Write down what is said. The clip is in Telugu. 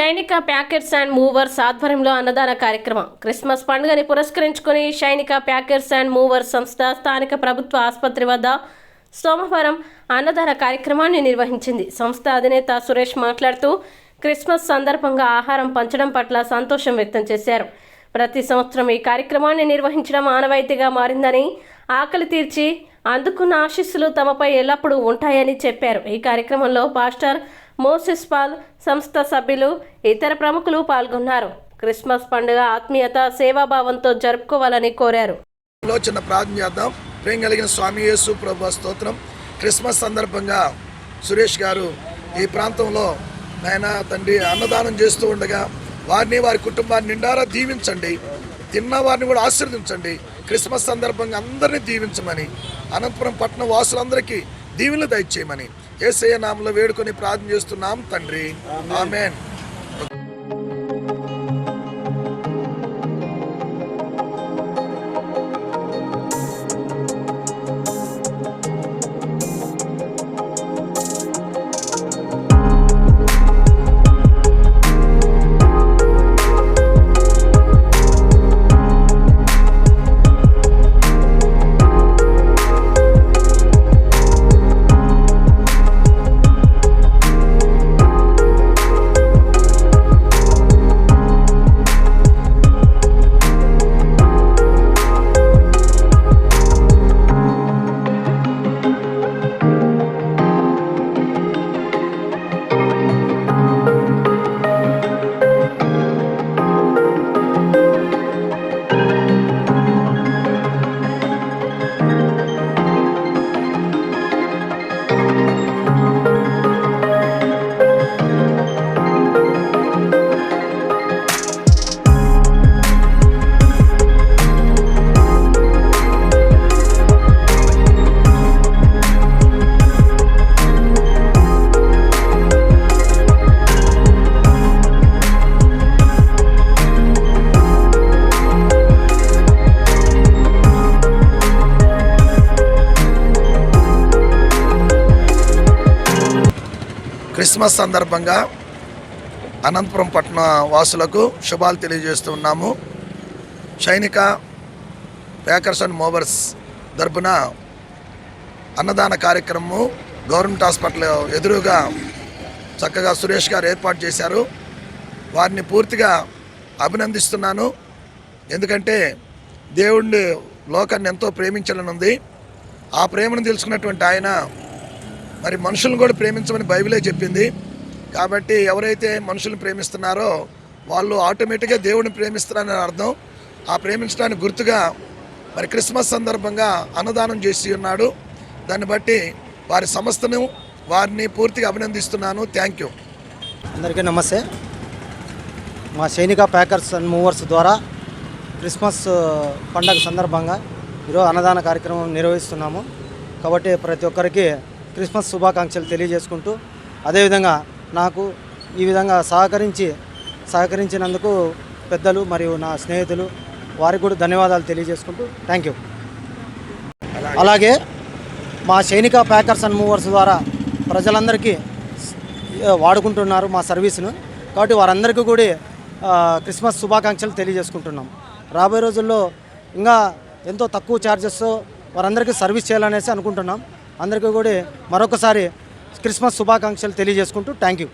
సైనిక ప్యాకెట్స్ అండ్ మూవర్స్ ఆధ్వర్యంలో అన్నదాన కార్యక్రమం. క్రిస్మస్ పండుగని పురస్కరించుకుని సైనిక ప్యాకెట్స్ అండ్ మూవర్స్ సంస్థ స్థానిక ప్రభుత్వ ఆసుపత్రి వద్ద సోమవారం అన్నదాన కార్యక్రమాన్ని నిర్వహించింది. సంస్థ అధినేత సురేష్ మాట్లాడుతూ క్రిస్మస్ సందర్భంగా ఆహారం పంచడం పట్ల సంతోషం వ్యక్తం చేశారు. ప్రతి సంవత్సరం ఈ కార్యక్రమాన్ని నిర్వహించడం ఆనవాయితీగా మారిందని ఆకలి తీర్చి అందుకున్న ఆశీస్సులు తమపై ఎల్లప్పుడూ ఉంటాయని చెప్పారు. ఈ కార్యక్రమంలో పాస్టర్ మోసిస్ పాల్ సంస్థ సభ్యులు ఇతర ప్రముఖులు పాల్గొన్నారు. క్రిస్మస్ పండుగ ఆత్మీయత సేవాభావంతో జరుపుకోవాలని కోరారు. చిన్న ప్రార్థన చేద్దాం. ప్రేమ కలిగిన స్వామి యేసు ప్రభు స్తోత్రం. క్రిస్మస్ సందర్భంగా సురేష్ గారు ఈ ప్రాంతంలో నాయన తండ్రి అన్నదానం చేస్తూ ఉండగా వారిని వారి కుటుంబాన్ని నిండారా దీవించండి. తిన్న వారిని కూడా ఆశీర్వదించండి. క్రిస్మస్ సందర్భంగా అందరినీ దీవించమని అనంతపురం పట్టణ వాసులందరికీ దీవెనలు దయచేయమని ఏసయ్య నామంలో వేడుకొని ప్రార్థన చేస్తున్నాం తండ్రి. ఆమెన్. క్రిస్మస్ సందర్భంగా అనంతపురం పట్టణ వాసులకు శుభాలు తెలియజేస్తున్నాము. సైనిక ప్యాకర్స్ అండ్ మోవర్స్ తరపున అన్నదాన కార్యక్రమము గవర్నమెంట్ హాస్పిటల్ ఎదురుగా చక్కగా సురేష్ గారు ఏర్పాటు చేశారు. వారిని పూర్తిగా అభినందిస్తున్నాను. ఎందుకంటే దేవుణ్ణి లోకాన్ని ఎంతో ప్రేమించాలని ఉంది. ఆ ప్రేమను తెలుసుకున్నటువంటి ఆయన మరి మనుషులను కూడా ప్రేమించమని బైబిలే చెప్పింది. కాబట్టి ఎవరైతే మనుషులను ప్రేమిస్తున్నారో వాళ్ళు ఆటోమేటిక్గా దేవుడిని ప్రేమిస్తున్నారని అర్థం. ఆ ప్రేమించడానికి గుర్తుగా మరి క్రిస్మస్ సందర్భంగా అన్నదానం చేసి ఉన్నాడు. దాన్ని బట్టి వారి సంస్థను వారిని పూర్తిగా అభినందిస్తున్నాను. థ్యాంక్ యూ అందరికీ నమస్తే. మా సైనిక ప్యాకర్స్ అండ్ మూవర్స్ ద్వారా క్రిస్మస్ పండగ సందర్భంగా ఈరోజు అన్నదాన కార్యక్రమం నిర్వహిస్తున్నాము. కాబట్టి ప్రతి ఒక్కరికి క్రిస్మస్ శుభాకాంక్షలు తెలియజేసుకుంటూ అదేవిధంగా నాకు ఈ విధంగా సహకరించి సహకరించినందుకు పెద్దలు మరియు నా స్నేహితులు వారికి కూడా ధన్యవాదాలు తెలియజేసుకుంటూ థ్యాంక్ యూ అలాగే మా సైనిక ప్యాకర్స్ అండ్ మూవర్స్ ద్వారా ప్రజలందరికీ వాడుకుంటున్నారు మా సర్వీస్ను. కాబట్టి వారందరికీ కూడా క్రిస్మస్ శుభాకాంక్షలు తెలియజేసుకుంటున్నాం. రాబోయే రోజుల్లో ఇంకా ఎంతో తక్కువ ఛార్జెస్ వారందరికీ సర్వీస్ చేయాలనేసి అనుకుంటున్నాం. అందరికీ కూడా మరొకసారి క్రిస్మస్ శుభాకాంక్షలు తెలియజేసుకుంటూ థ్యాంక్ యూ.